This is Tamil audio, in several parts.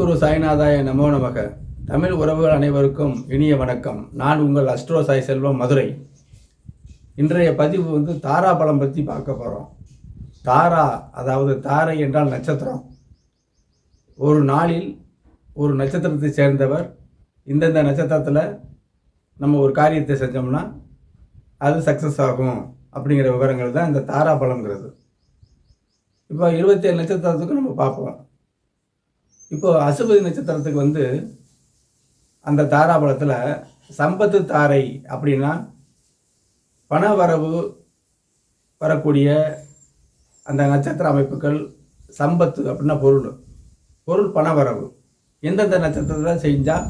சத்குரு சாய்நாதாய நமோ நமக. தமிழ் உறவுகள் அனைவருக்கும் இனிய வணக்கம். நான் உங்கள் அஸ்ட்ரோ சாய் செல்வம் மதுரை. இன்றைய பதிவு வந்து தாரா தாராபலம் பற்றி பார்க்க போகிறோம் தாரா அதாவது தாரை என்றால் நட்சத்திரம். ஒரு நாளில் ஒரு நட்சத்திரத்தை சேர்ந்தவர். இந்தந்த நட்சத்திரத்தில் நம்ம ஒரு காரியத்தை செஞ்சோம்னா அது சக்ஸஸ் ஆகும் அப்படிங்கிற விவரங்கள் தான் இந்த தாரா பழங்கிறது இப்போ இருபத்தேழு நட்சத்திரத்துக்கு நம்ம பார்ப்போம். இப்போ அசுபதி நட்சத்திரத்துக்கு வந்து அந்த தாராபலத்தில் சம்பத்து தாரை அப்படின்னா பண வரவு வரக்கூடிய அந்த நட்சத்திர அமைப்புகள் சம்பத்து அப்படின்னா பொருள். பொருள் பண வரவு. எந்தெந்த நட்சத்திரத்தில் செஞ்சால்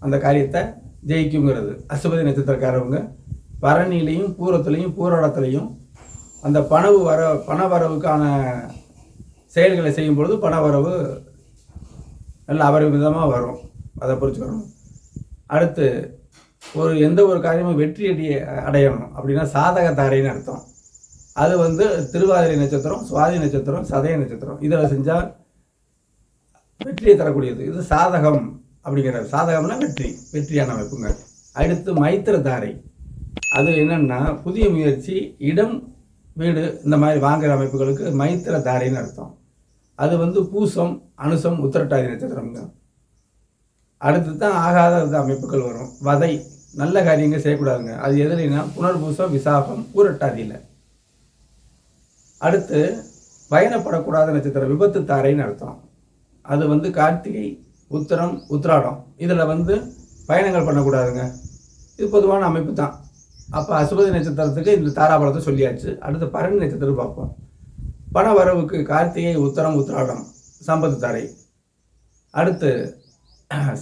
அந்த காரியத்தை ஜெயிக்குங்கிறது. அசுபதி நட்சத்திரக்காரவங்க பரணிலையும் பூரத்துலேயும் பூரடத்துலையும் அந்த பணவு வர பண வரவுக்கான செயல்களை செய்யும் பொழுது பண வரவு நல்ல அபரிமிதமாக வரும். அதை புரிஞ்சுக்கணும். அடுத்து ஒரு எந்த ஒரு காரியமும் வெற்றி அடி அடையணும் அப்படின்னா சாதகத்தாரைன்னு அர்த்தம். அது வந்து திருவாதிரை நட்சத்திரம் சுவாதி நட்சத்திரம் சதய நட்சத்திரம். இதில் செஞ்சால் வெற்றியை தரக்கூடியது. இது சாதகம் அப்படிங்கிற சாதகம்னா வெற்றி வெற்றியான அமைப்புங்க. அடுத்து மைத்திர தாரை அது என்னென்னா புதிய முயற்சி இடம் வீடு இந்த மாதிரி வாங்குகிற அமைப்புகளுக்கு மைத்திர தாரைன்னு அர்த்தம். அது வந்து பூசம் அனுசம் உத்திரட்டாதி நட்சத்திரம்ங்க. அடுத்து தான் ஆகாத அமைப்புகள் வரும். வதை நல்ல காரியங்கள் செய்யக்கூடாதுங்க. அது எதுலைன்னா புனர்பூசம் விசாகம் ஊரட்டாதியில். அடுத்து பயணப்படக்கூடாத நட்சத்திரம் விபத்து தாரைன்னு அர்த்தம். அது வந்து கார்த்திகை உத்திரம் உத்திராடம். இதில் வந்து பயணங்கள் பண்ணக்கூடாதுங்க. இது பொதுவான அமைப்பு தான். அப்போ அசுபதி நட்சத்திரத்துக்கு இந்த தாராபலத்தை சொல்லியாச்சு. அடுத்து பரணி நட்சத்திரம் பார்ப்போம். பண வரவுக்கு கார்த்திகை உத்தரம் உத்திராடம் சம்பத்து தாரை அடுத்து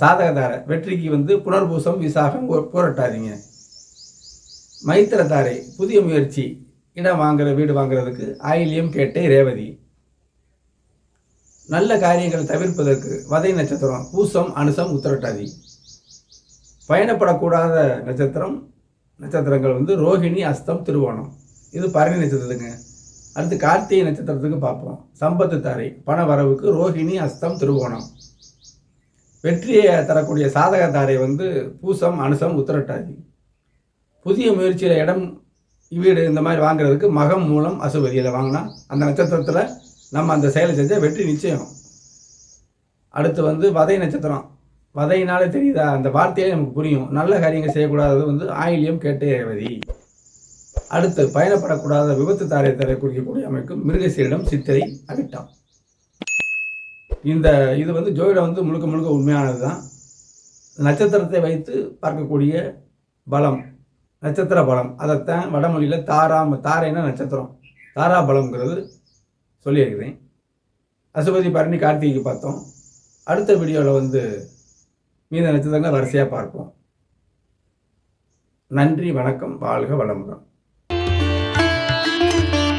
சாதக தாரை வெற்றிக்கு வந்து புனர்பூசம் விசாகம் போராட்டாதீங்க. மைத்திர தாரை புதிய முயற்சி இடம் வாங்குற வீடு வாங்குறதுக்கு ஆயிலியம் கேட்டை ரேவதி. நல்ல காரியங்கள் தவிர்ப்பதற்கு வதை நட்சத்திரம் பூசம் அனுசம் உத்திரட்டாதி. பயணப்படக்கூடாத நட்சத்திரம் நட்சத்திரங்கள் வந்து ரோஹிணி அஸ்தம் திருவோணம். இது பரணி நட்சத்திரத்துங்க. அடுத்து கார்த்திகை நட்சத்திரத்துக்கு பார்ப்போம். சம்பத்து தாரை பண வரவுக்கு ரோஹிணி அஸ்தம் திருவோணம் வெற்றியை தரக்கூடிய சாதக தாரை வந்து பூசம் அனுசம் உத்திரட்டாதி. புதிய முயற்சியில் இடம் வீடு இந்த மாதிரி வாங்குறதுக்கு மகம் மூலம் அசுபதியில் வாங்கினா அந்த நட்சத்திரத்தில் நம்ம அந்த செயலை செஞ்சால் வெற்றி நிச்சயம். அடுத்து வந்து வதை நட்சத்திரம். வதையினாலே தெரியுதா? அந்த வார்த்தையே நமக்கு புரியும். நல்ல காரியங்கள் செய்யக்கூடாதது வந்து ஆயிலியம் கேட்டே ரேவதி. அடுத்து பயணப்படக்கூடாத விபத்து தாரை குறிக்கக்கூடிய அமைக்கும் மிருகசீரிடம் சித்திரை அவிட்டம் இந்த இது வந்து ஜோதிடம் வந்து முழுக்க முழுக்க உண்மையானது தான் நட்சத்திரத்தை வைத்து பார்க்கக்கூடிய பலம் நட்சத்திர பலம். அதைத்தான் வடமொழியில் தாராம தாரைன்னா நட்சத்திரம். தாரா பலம்ங்கிறது சொல்லியிருக்கிறேன். அசுபதி பரணி கார்த்திகைக்கு பார்த்தோம். அடுத்த வீடியோவில் வந்து மீத நட்சத்திரங்களை வரிசையாக பார்ப்போம். நன்றி வணக்கம் வாழ்க வளமுடன். Thank you.